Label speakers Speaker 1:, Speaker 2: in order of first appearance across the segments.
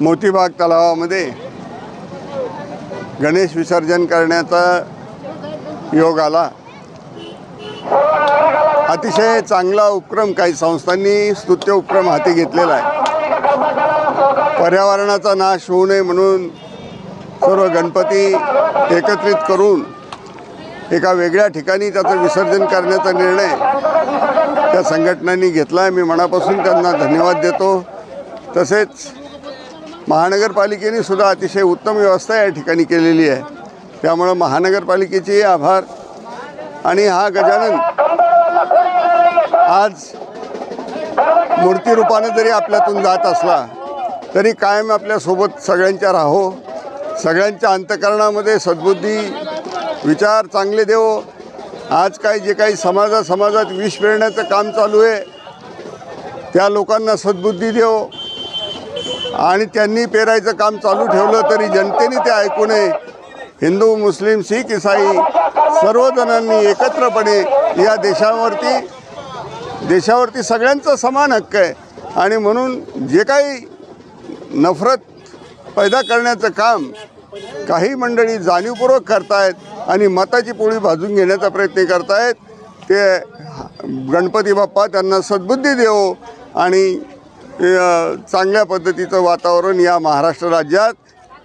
Speaker 1: मोतीबाग तलावामध्ये गणेश विसर्जन करण्याचा योग आला. अतिशय चांगला उपक्रम काही संस्थांनी स्तुत्य उपक्रम हाती घेतलेला आहे. पर्यावरणाचा नाश होऊ नये म्हणून सर्व गणपती एकत्रित करून एका वेगळ्या ठिकाणी त्याचं विसर्जन करण्याचा निर्णय त्या संघटनांनी घेतला आहे. मी मनापासून त्यांना धन्यवाद देतो. तसेच महानगरपालिकेने सुद्धा अतिशय उत्तम व्यवस्था या ठिकाणी केलेली आहे. त्यामुळं महानगरपालिकेचे आभार. आणि हा गजानन आज मूर्तीरूपानं जरी आपल्यातून जात असला तरी कायम आपल्यासोबत सगळ्यांच्या राहो सगळ्यांच्या अंतकरणामध्ये सद्बुद्धी विचार चांगले देवो. आज काय जे काही समाजा समाजात विष पेरण्याचं काम चालू आहे त्या लोकांना सद्बुद्धी देव. आणि त्यांनी पेरायचं काम चालू ठेवलं तरी जनतेने ते ऐकू नये. हिंदू मुस्लिम शीख इसाई सर्वजणांनी एकत्रपणे या देशावरती देशावरती सगळ्यांचा समान हक्क आहे. आणि म्हणून जे काही नफरत पैदा करण्याचं काम काही मंडळी जाणीवपूर्वक करतायत आणि मताची पोळी भाजून घेण्याचा प्रयत्न करतायत ते गणपती बाप्पा त्यांना सद्बुद्धी देवो आणि चांगल्या पद्धतीचं वातावरण या महाराष्ट्र राज्यात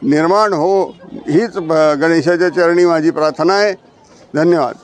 Speaker 1: निर्माण हो हीच ब- गणेशाच्या चरणी माझी प्रार्थना आहे. धन्यवाद.